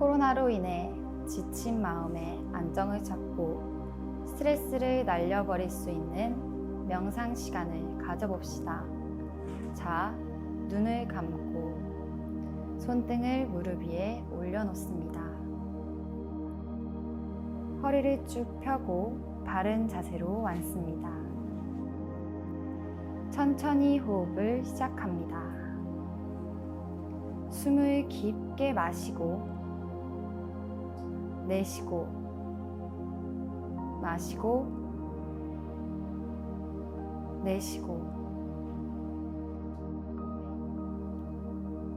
코로나로 인해 지친 마음에 안정을 찾고 스트레스를 날려버릴 수 있는 명상 시간을 가져봅시다. 자, 눈을 감고 손등을 무릎 위에 올려놓습니다. 허리를 쭉 펴고 바른 자세로 앉습니다. 천천히 호흡을 시작합니다. 숨을 깊게 마시고 내쉬고 마시고 내쉬고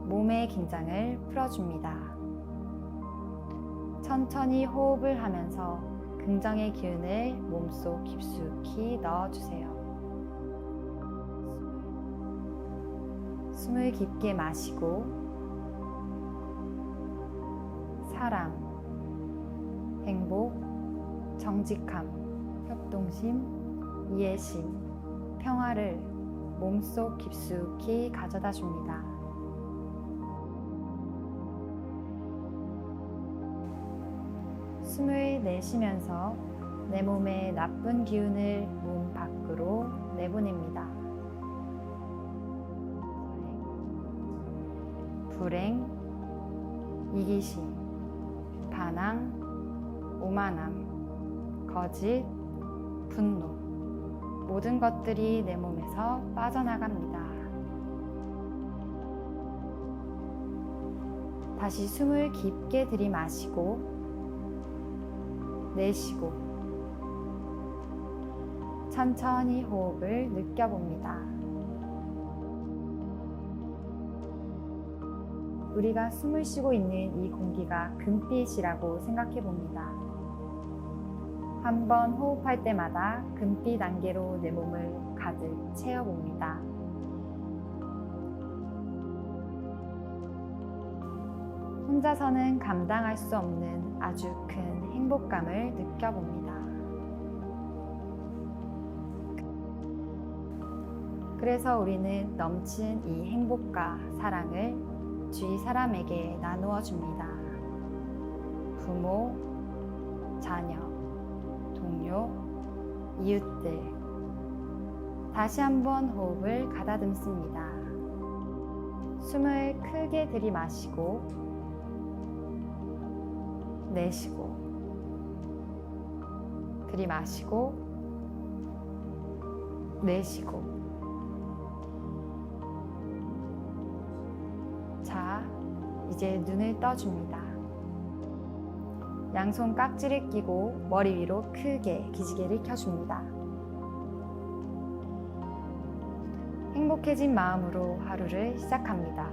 몸의 긴장을 풀어줍니다. 천천히 호흡을 하면서 긍정의 기운을 몸속 깊숙이 넣어주세요. 숨을 깊게 마시고 사랑, 행복, 정직함, 협동심, 이해심, 평화를 몸속 깊숙이 가져다 줍니다. 숨을 내쉬면서 내 몸의 나쁜 기운을 몸 밖으로 내보냅니다. 불행, 이기심, 반항, 오만함, 거짓, 분노, 모든 것들이 내 몸에서 빠져나갑니다. 다시 숨을 깊게 들이마시고 내쉬고 천천히 호흡을 느껴봅니다. 우리가 숨을 쉬고 있는 이 공기가 금빛이라고 생각해 봅니다. 한 번 호흡할 때마다 금빛 안개로 내 몸을 가득 채워 봅니다. 혼자서는 감당할 수 없는 아주 큰 행복감을 느껴봅니다. 그래서 우리는 넘친 이 행복과 사랑을 주위 사람에게 나누어 줍니다. 부모, 자녀, 동료, 이웃들. 다시 한번 호흡을 가다듬습니다. 숨을 크게 들이마시고 내쉬고 들이마시고 내쉬고 자 이제 눈을 떠줍니다. 양손 깍지를 끼고 머리 위로 크게 기지개를 켜줍니다. 행복해진 마음으로 하루를 시작합니다